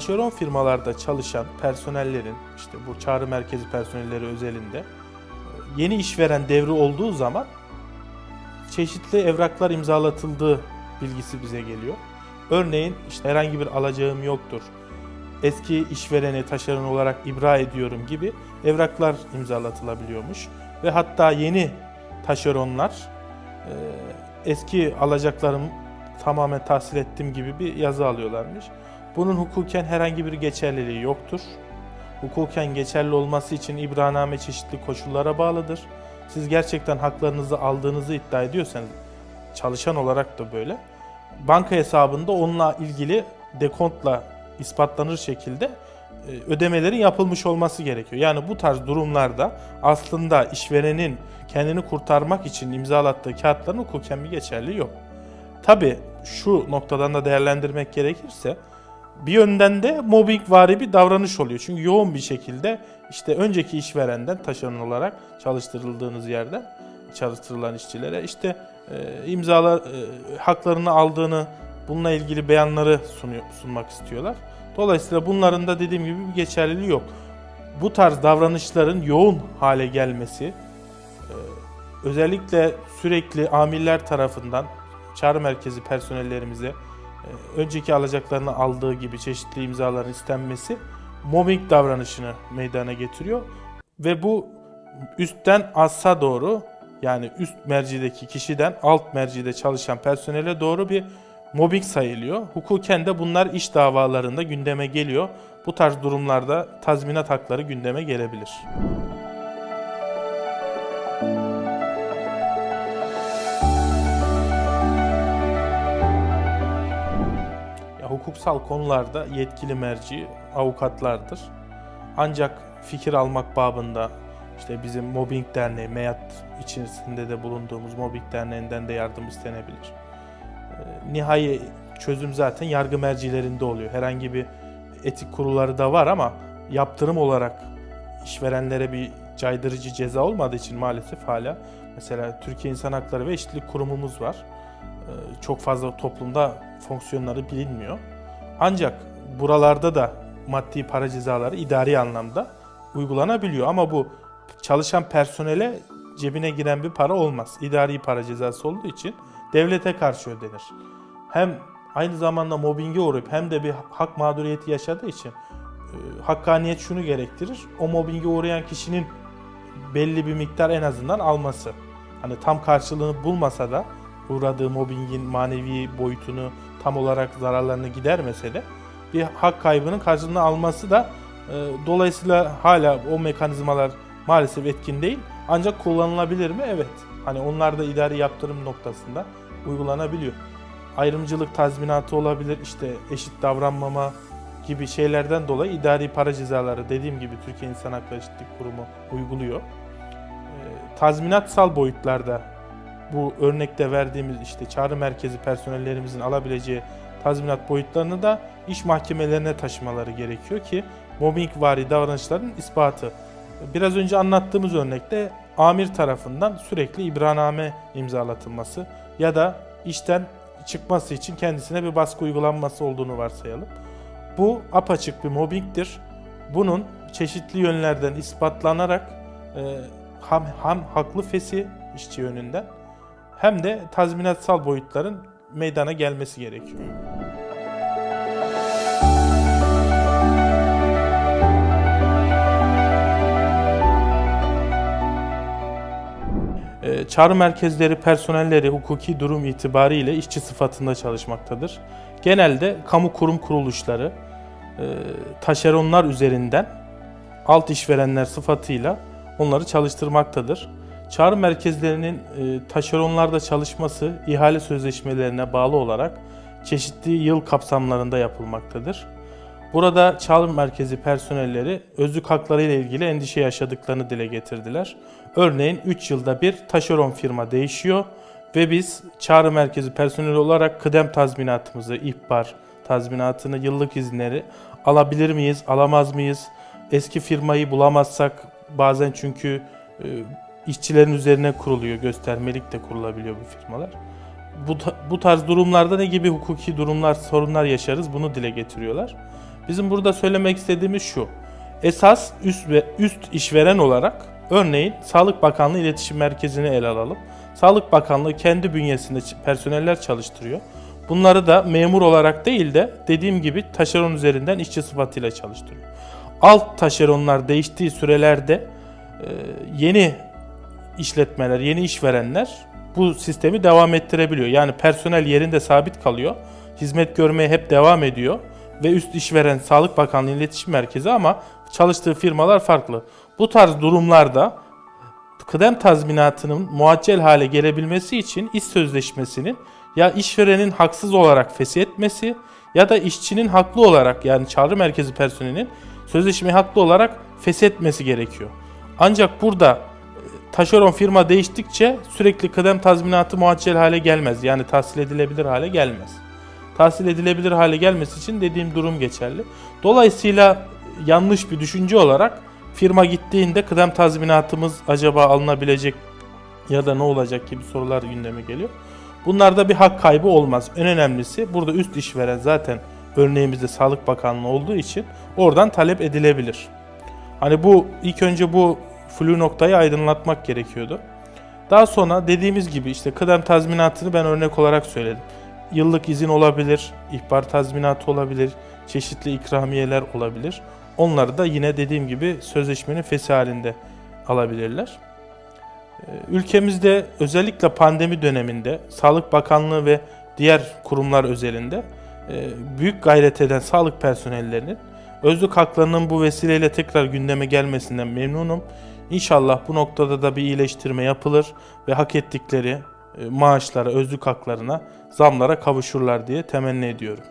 taşeron firmalarda çalışan personellerin işte bu çağrı merkezi personelleri özelinde e, yeni işveren devri olduğu zaman çeşitli evraklar imzalatıldığı bilgisi bize geliyor. Örneğin işte herhangi bir alacağım yoktur. Eski işvereni taşeron olarak ibra ediyorum gibi evraklar imzalatılabiliyormuş. Ve hatta yeni taşeronlar e, eski alacaklarım tamamen tahsil ettim gibi bir yazı alıyorlarmış. Bunun hukuken herhangi bir geçerliliği yoktur. Hukuken geçerli olması için ibraname çeşitli koşullara bağlıdır. Siz gerçekten haklarınızı aldığınızı iddia ediyorsanız çalışan olarak da böyle banka hesabında onunla ilgili dekontla ispatlanır şekilde e, ödemelerin yapılmış olması gerekiyor. Yani bu tarz durumlarda aslında işverenin kendini kurtarmak için imzalattığı kağıtların hukuken bir geçerliği yok. Tabi şu noktadan da değerlendirmek gerekirse bir yönden de mobbing vari bir davranış oluyor. Çünkü yoğun bir şekilde işte önceki işverenden taşeron olarak çalıştırıldığınız yerden çalıştırılan işçilere işte e, imzalar e, haklarını aldığını bununla ilgili beyanları sunuyor, sunmak istiyorlar. Dolayısıyla bunların da dediğim gibi bir geçerliliği yok. Bu tarz davranışların yoğun hale gelmesi e, özellikle sürekli amirler tarafından çağrı merkezi personellerimize önceki alacaklarını aldığı gibi çeşitli imzaların istenmesi mobbing davranışını meydana getiriyor ve bu üstten assa doğru yani üst mercideki kişiden alt mercide çalışan personele doğru bir mobbing sayılıyor. Hukuken de bunlar iş davalarında gündeme geliyor. Bu tarz durumlarda tazminat hakları gündeme gelebilir. Hukuksal konularda yetkili merci avukatlardır. Ancak fikir almak babında işte bizim Mobbing Derneği, MEYAT içerisinde de bulunduğumuz Mobbing Derneği'nden de yardım istenebilir. Ee, Nihai çözüm zaten yargı mercilerinde oluyor. Herhangi bir etik kurulları da var ama yaptırım olarak işverenlere bir caydırıcı ceza olmadığı için maalesef hala mesela Türkiye İnsan Hakları ve Eşitlik Kurumumuz var. Ee, Çok fazla toplumda fonksiyonları bilinmiyor. Ancak buralarda da maddi para cezaları idari anlamda uygulanabiliyor ama bu çalışan personele cebine giren bir para olmaz. İdari para cezası olduğu için devlete karşı ödenir. Hem aynı zamanda mobbinge uğrayıp hem de bir hak mağduriyeti yaşadığı için e, hakkaniyet şunu gerektirir. O mobbinge uğrayan kişinin belli bir miktar en azından alması. Hani tam karşılığını bulmasa da uğradığı mobbingin manevi boyutunu tam olarak zararlarını gidermese de bir hak kaybının karşılığını alması da e, dolayısıyla hala o mekanizmalar maalesef etkin değil. Ancak kullanılabilir mi? Evet. Hani onlar da idari yaptırım noktasında uygulanabiliyor. Ayrımcılık tazminatı olabilir, işte eşit davranmama gibi şeylerden dolayı idari para cezaları dediğim gibi Türkiye İnsan Hakları Eşitlik Kurumu uyguluyor. Ee, Tazminatsal boyutlarda bu örnekte verdiğimiz işte çağrı merkezi personellerimizin alabileceği tazminat boyutlarını da iş mahkemelerine taşımaları gerekiyor ki mobbing vari davranışların ispatı. Biraz önce anlattığımız örnekte amir tarafından sürekli ibraname imzalatılması ya da işten çıkması için kendisine bir baskı uygulanması olduğunu varsayalım. Bu apaçık bir mobbingdir. Bunun çeşitli yönlerden ispatlanarak e, hem, hem haklı fesi işçi yönünden hem de tazminatsal boyutların meydana gelmesi gerekiyor. Ee, Çağrı merkezleri personelleri hukuki durum itibariyle işçi sıfatında çalışmaktadır. Genelde kamu kurum kuruluşları e, taşeronlar üzerinden alt işverenler sıfatıyla onları çalıştırmaktadır. Çağrı merkezlerinin e, taşeronlarda çalışması ihale sözleşmelerine bağlı olarak çeşitli yıl kapsamlarında yapılmaktadır. Burada çağrı merkezi personelleri özlük hakları ile ilgili endişe yaşadıklarını dile getirdiler. Örneğin 3 yılda bir taşeron firma değişiyor ve biz çağrı merkezi personeli olarak kıdem tazminatımızı, ihbar tazminatını, yıllık izinleri alabilir miyiz, alamaz mıyız? Eski firmayı bulamazsak bazen çünkü e, işçilerin üzerine kuruluyor, göstermelik de kurulabiliyor bu firmalar. Bu, bu tarz durumlarda ne gibi hukuki durumlar, sorunlar yaşarız bunu dile getiriyorlar. Bizim burada söylemek istediğimiz şu. Esas üst ve üst işveren olarak örneğin Sağlık Bakanlığı İletişim Merkezi'ni ele alalım. Sağlık Bakanlığı kendi bünyesinde personeller çalıştırıyor. Bunları da memur olarak değil de dediğim gibi taşeron üzerinden işçi sıfatıyla çalıştırıyor. Alt taşeronlar değiştiği sürelerde yeni işletmeler, yeni işverenler bu sistemi devam ettirebiliyor. Yani personel yerinde sabit kalıyor. Hizmet görmeye hep devam ediyor. Ve üst işveren Sağlık Bakanlığı İletişim Merkezi ama çalıştığı firmalar farklı. Bu tarz durumlarda kıdem tazminatının muaccel hale gelebilmesi için iş sözleşmesinin ya işverenin haksız olarak feshetmesi ya da işçinin haklı olarak yani çağrı merkezi personelinin sözleşmeyi haklı olarak feshetmesi gerekiyor. Ancak burada taşeron firma değiştikçe sürekli kıdem tazminatı muaccel hale gelmez. Yani tahsil edilebilir hale gelmez. Tahsil edilebilir hale gelmesi için dediğim durum geçerli. Dolayısıyla yanlış bir düşünce olarak firma gittiğinde kıdem tazminatımız acaba alınabilecek ya da ne olacak gibi sorular gündeme geliyor. Bunlarda bir hak kaybı olmaz. En önemlisi burada üst işveren zaten örneğimizde Sağlık Bakanlığı olduğu için oradan talep edilebilir. Hani bu ilk önce bu flu noktayı aydınlatmak gerekiyordu. Daha sonra dediğimiz gibi işte kıdem tazminatını ben örnek olarak söyledim. Yıllık izin olabilir, ihbar tazminatı olabilir, çeşitli ikramiyeler olabilir. Onları da yine dediğim gibi sözleşmenin fesi halinde alabilirler. Ee, Ülkemizde özellikle pandemi döneminde Sağlık Bakanlığı ve diğer kurumlar özelinde e, büyük gayret eden sağlık personellerinin özlük haklarının bu vesileyle tekrar gündeme gelmesinden memnunum. İnşallah bu noktada da bir iyileştirme yapılır ve hak ettikleri e, maaşlara, özlük haklarına, zamlara kavuşurlar diye temenni ediyorum.